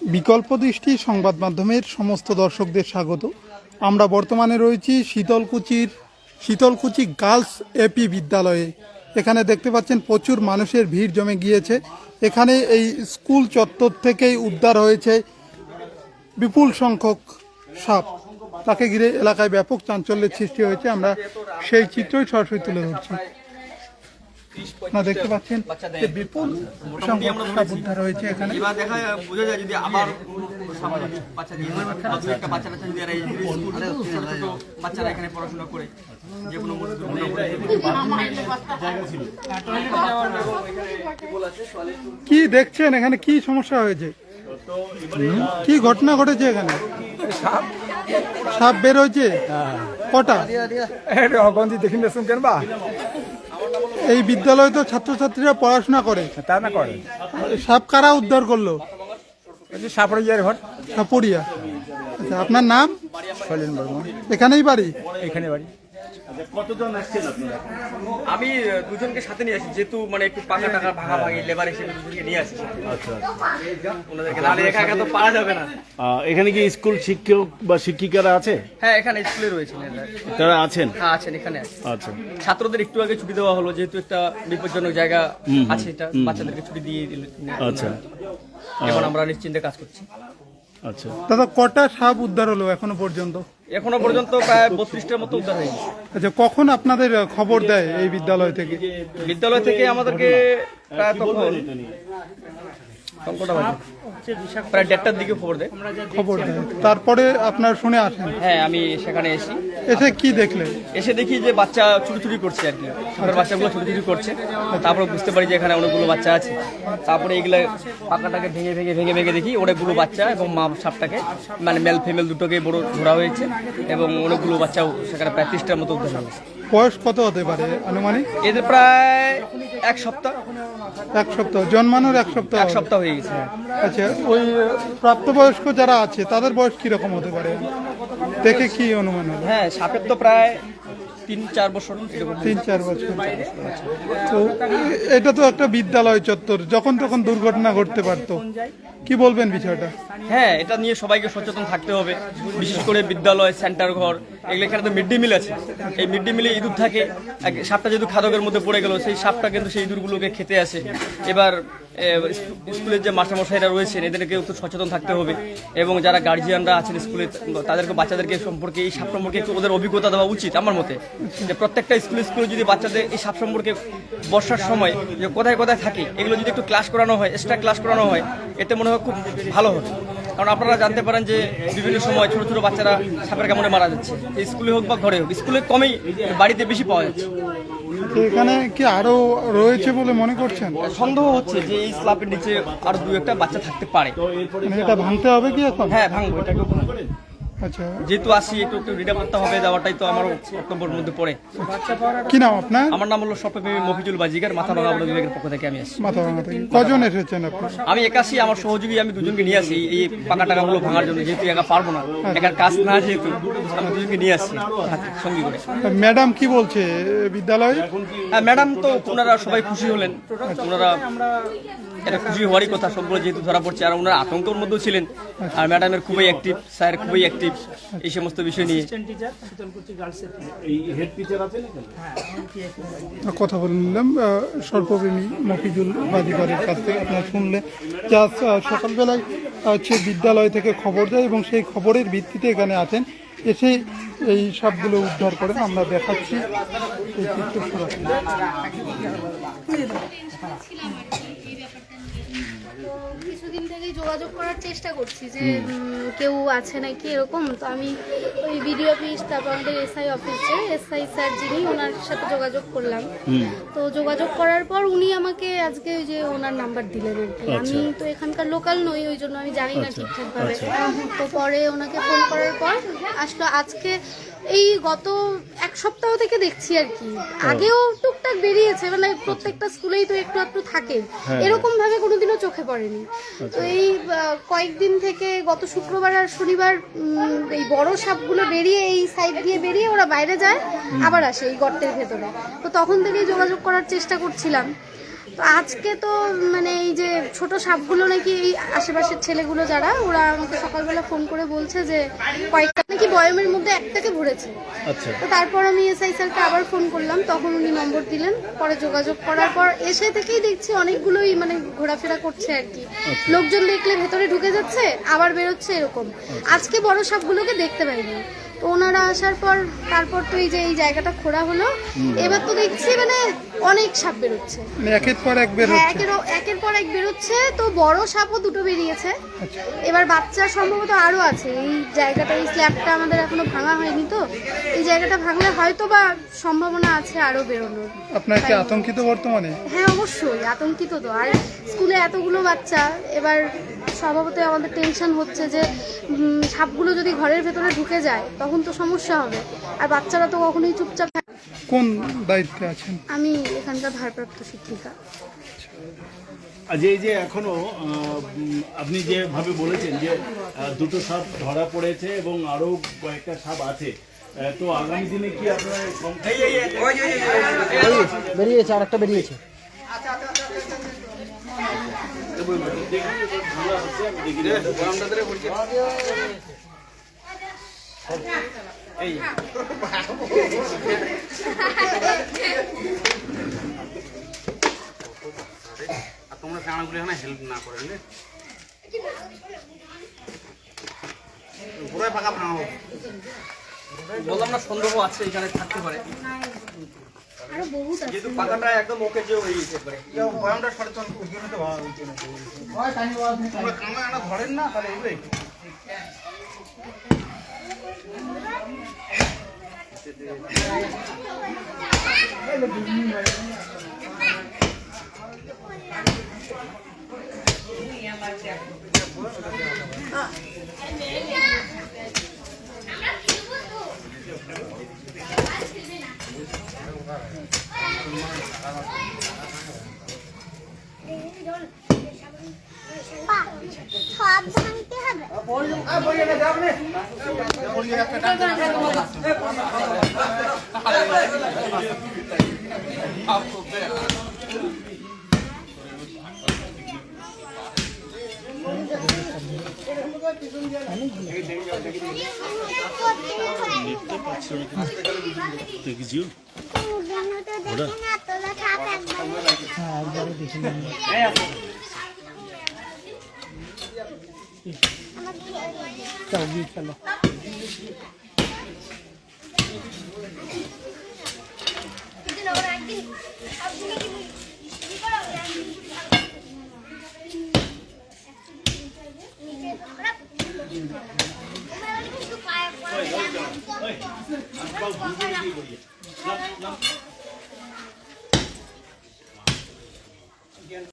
বিকল্প দৃষ্টি সংবাদ মাধ্যমের সমস্ত দর্শকদের স্বাগত। আমরা বর্তমানে রয়েছি শীতলকুচির, শীতলকুচি গার্লস এপি বিদ্যালয়ে। এখানে দেখতে পাচ্ছেন প্রচুর মানুষের ভিড় জমে গিয়েছে। এখানে এই স্কুল চত্বর থেকেই উদ্ধার হয়েছে বিপুল সংখ্যক সাপ। তাকে ঘিরে এলাকায় ব্যাপক চাঞ্চল্যের সৃষ্টি হয়েছে। আমরা সেই চিত্রই সরাসরি তুলে ধরছি। আপনারা দেখতে পাচ্ছেন যে বিপুল সংখ্যক সাপ উদ্ধার হয়েছে এখানে। এবার দেখা বোঝা যায় যদি আবার বাচ্চা দিয়ে হয়, বা দু একটা বাচ্চা টাচ্চা যদি এরা ছোট ছোট বাচ্চারা এখানে পড়াশোনা করে যে কোনো মুহূর্তে দুর্ঘটনা ঘটে। কি দেখছেন? এখানে কি সমস্যা হয়েছে? কি ঘটনা ঘটেছে এখানে? সাপ বের হয়েছে? কটা? অগন্তি দেখি না কেন বা? এই বিদ্যালয়ে তো ছাত্রছাত্রীরা পড়াশোনা করে। তা না করে। সাপ কারা উদ্ধার করল? সাপড়িয়ার ঘর। সাপড়িয়া। আচ্ছা আপনার নাম? শৈলেন বর্মন। এখানেই বাড়ি? এখানে বাড়ি। আমি দুজনকে সাথে নিয়ে আসি যেহেতু মানে একটু পাকা টাকা ভাঙা ভাঙি লেবার হিসেবে দুজনকে নিয়ে আসি। ওনাদেরকে নাহলে একা একা তো পারা যাবে না। এখানে কি স্কুল শিক্ষক বা শিক্ষিকারা আছে? হ্যাঁ এখানে স্কুলে রয়েছেন। তারা আছেন? হ্যাঁ আছেন এখানে আছে আচ্ছা। ছাত্রদের একটু আগে ছুটি দেওয়া হলো যেহেতু একটা বিপজ্জনক জায়গা আছে এটা বাচ্চাদেরকে ছুটি দিয়ে দিল আচ্ছা। এখন আমরা নিশ্চিন্তে কাজ করছি। আচ্ছা। দাদা কটা সাপ উদ্ধার হলো এখনও পর্যন্ত? এখনও পর্যন্ত প্রায় বত্রিশটার মতো উদ্ধার হয়েছে আচ্ছা কখন আপনাদের খবর দেয় এই বিদ্যালয় থেকে? বিদ্যালয় থেকে আমাদেরকে প্রায় তখন তখন কটা বাজে? প্রায় দেড়টার দিকে খবর দেয়। খবর দেয়। তারপরে আপনার শুনে আসেন। হ্যাঁ আমি সেখানে এসি এসে কি দেখলেন? এসে দেখি যে বাচ্চা চুরি করছে আর কি। ছোট বাচ্চাগুলো চুরি করছে। তারপরে বুঝতে পারি যে এখানে অনেকগুলো বাচ্চা আছে। তারপরে এগুলো পাকাটাকে ভেঙে ভেঙে ভেঙে ভেঙে দেখি অনেকগুলো বাচ্চা এবং মা সাপটাকে মানে মেল ফিমেল দুটোকে বড় ধরা হয়েছে এবং অনেকগুলো বাচ্চাও সেখানে প্রায় ত্রিশটার মতো উদ্ধার হয়েছে। বয়স কত হতে পারে আনুমানিক? এদের প্রায় এক সপ্তাহ। এক সপ্তাহ জন্মানোর এক সপ্তাহ এক সপ্তাহ হয়ে গেছে। আচ্ছা ওই প্রাপ্তবয়স্ক যারা আছে তাদের বয়স কীরকম হতে পারে? দেখে কি অনুমান হলো হ্যাঁ সাপের তো প্রায় তিন চার বছর তিন চার বছর। তো এটা তো একটা বিদ্যালয় চত্বর যখন তখন দুর্ঘটনা ঘটতে পারতো। কি বলবেন বিষয়টা? হ্যাঁ এটা নিয়ে সবাইকে সচেতন থাকতে হবে। বিশেষ করে বিদ্যালয় সেন্টার ঘর এগুলো এখানে তো মিড ডে মিল আছে। এই মিড ডে মিলে ইঁদুর থাকে। সাপটা যেহেতু খাদকের মধ্যে পড়ে গেল, সেই সাপটা কিন্তু সেই ইঁদুরগুলোকে খেতে আসে। এবার স্কুলের যে মাস্টারমশাইরা রয়েছেন এদেরকে একটু সচেতন থাকতে হবে। এবং যারা গার্জিয়ানরা আছেন স্কুলে, তাদেরকে, বাচ্চাদেরকে সম্পর্কে, এই সাপ সম্পর্কে একটু ওদের অভিজ্ঞতা দেওয়া উচিত আমার মতে। যে প্রত্যেকটা স্কুলে স্কুলে যদি বাচ্চাদের এই সাপ সম্পর্কে বর্ষার সময় যে কোথায় কোথায় থাকে, এগুলো যদি একটু ক্লাস করানো হয় এক্সট্রা ক্লাস করানো হয়, এতে মনে হয় খুব ভালো হবে। কারণ আপনারা জানতে পারেন যে বিভিন্ন সময় ছোট ছোট বাচ্চারা সাপের কামড়ে মারা যাচ্ছে। স্কুলে হোক বা ঘরে হোক স্কুলে কমেই বাড়িতে বেশি পাওয়া যাচ্ছে। এখানে কি আরও রয়েছে বলে মনে করছেন? সন্দেহ হচ্ছে যে এই স্ল্যাপের নিচে আরও দু একটা বাচ্চা থাকতে পারে। মানে এটা ভাঙতে হবে কি এখন? হ্যাঁ ভাঙবো এটাকে যেহেতু আসি একটু একটু নিরাপত্তা হবে দেওয়াটাই তো আমারও কর্তব্যের মধ্যে পড়ে। কি নাম আপনার? আমার নাম হলো স্বপ্নপ্রেমী মফিজুল বাজিগার মাথা ভাঙা বন বিভাগের পক্ষ থেকে আমি আসি মাথা ভাঙা থেকে। কজন এসেছেন আপনি? আমি একাশি আমার সহযোগী আমি দুজনকে নিয়ে আসি। এই পাকা টাকাগুলো ভাঙার জন্য যেহেতু একা পারব না একার কাজ না যেহেতু আমি দুজনকে নিয়ে আসছি সঙ্গী করে। ম্যাডাম কি বলছে বিদ্যালয়ে? হ্যাঁ ম্যাডাম তো ওনারা সবাই খুশি হলেন। ওনারা এটা খুশি হওয়ারই কথা সবগুলো যেহেতু ধরা পড়ছে আর ওনারা আতঙ্কের মধ্যেও ছিলেন। আর ম্যাডামের খুবই অ্যাক্টিভ স্যার খুবই অ্যাক্টিভ এই সমস্ত বিষয় নিয়ে। এই হেড টিচার আছেন এখানে? কথা বলে নিলাম সর্বপ্রেমী মফিজুল বাদিবারের কাছ থেকে আপনারা শুনলে যা সকালবেলায় হচ্ছে বিদ্যালয় থেকে খবর দেয় এবং সেই খবরের ভিত্তিতে এখানে আছেন এসে এই সবগুলো উদ্ধার করে আমরা দেখাচ্ছি। এই চিত্র কিছুদিন থেকেই যোগাযোগ করার চেষ্টা করছি যে কেউ আছে নাকি এরকম। তো আমি ওই বিডিও অফিস তারপর আমাদের এসআই অফিস যে এসআই স্যার যিনি ওনার সাথে যোগাযোগ করলাম। তো যোগাযোগ করার পর উনি আমাকে আজকে ওই যে ওনার নাম্বার দিলেন আর কি। আমি তো এখানকার লোকাল নই ওই জন্য আমি জানি না ঠিকঠাকভাবে। তো পরে ওনাকে ফোন করার পর আসলো। আজকে এই গত এক সপ্তাহ থেকে দেখছি আর কি। আগেও টুকটাক বেরিয়েছে মানে প্রত্যেকটা স্কুলেই তো একটু একটু থাকে। এরকম ভাবে কোনোদিনও চোখে পড়েনি। তো এই কয়েকদিন থেকে গত শুক্রবার আর শনিবার এই বড় সাপগুলো বেরিয়ে এই সাইড দিয়ে বেরিয়ে ওরা বাইরে যায় আবার আসে এই গর্তের ভেতরে। তো তখন থেকেই যোগাযোগ করার চেষ্টা করছিলাম। তো আজকে তো মানে এই যে ছোট সাপগুলো নাকি এই আশেপাশের ছেলেগুলো যারা ওরা আমাকে সকালবেলা ফোন করে বলছে যে কয়েকটা নাকি বয়মের মধ্যে একটাকে ভরেছে আচ্ছা। তো তারপর আমি এসআই স্যারকে আবার ফোন করলাম তখন উনি নম্বর দিলেন পরে যোগাযোগ করার পর এসে থেকেই দেখছি অনেকগুলোই মানে ঘোরাফেরা করছে আর কি। লোকজন দেখলে ভেতরে ঢুকে যাচ্ছে আবার বেরোচ্ছে এরকম। আজকে বড় সাপগুলোকে দেখতে পাইনি। তো ওনারা আসার পর তারপর তো এই যে এই জায়গাটা খোঁড়া হলো। এবার তো দেখছি মানে অনেক সাপ বেরোচ্ছে। মানে একের পর এক বের হ্যাঁ হচ্ছে। একের একের পর এক বেরোচ্ছে। তো বড় সাপও দুটো বেরিয়েছে। আচ্ছা। এবার বাচ্চা সম্ভবত আরও আছে। এই জায়গাটা এই স্ল্যাবটা আমাদের এখনও ভাঙা হয়নি তো। এই জায়গাটা ভাঙলে হয়তো বা সম্ভাবনা আছে আরও বেরোনোর। আপনার কি আতঙ্কিত বর্তমানে? হ্যাঁ অবশ্যই। আতঙ্কিত তো। আর স্কুলে এতগুলো বাচ্চা এবার স্বভাবতই আমাদের টেনশন হচ্ছে যে সাপগুলো যদি ঘরের ভেতরে ঢুকে যায় তখন তো সমস্যা হবে আর বাচ্চারা তো কখনোই চুপচাপ থাকে কোন দায়িত্বে আছেন আমি এখানকার ভারপ্রাপ্ত শিক্ষিকা আজ এই যে এখনও আপনি যেভাবে বলেছেন যে দুটো সাপ ধরা পড়েছে এবং আরও কয়েকটা সাপ আছে তো আগামী দিনে কি আপনারা বেরিয়েছে আর একটা বেরিয়েছে তোমরা কানাগুলি এখানে হেল্প না করেন রে পুরো ফাঁকা ফাঁকা বললাম না সন্দেহ আছে, এখানে থাকতে পারে। আরও বহুত আছে। যেহেতু পাকাটা একদম ওকে যে হয়ে গেছে একবারে বয়ামটা সরে চল ওইখানে তো ভালো হচ্ছে না। তোমরা ধরেন না তাহলে ভাঙতে হবে। দেখেছিও দেখি তোরা সাপ একবার চলো গিয়ে চলো পড়ে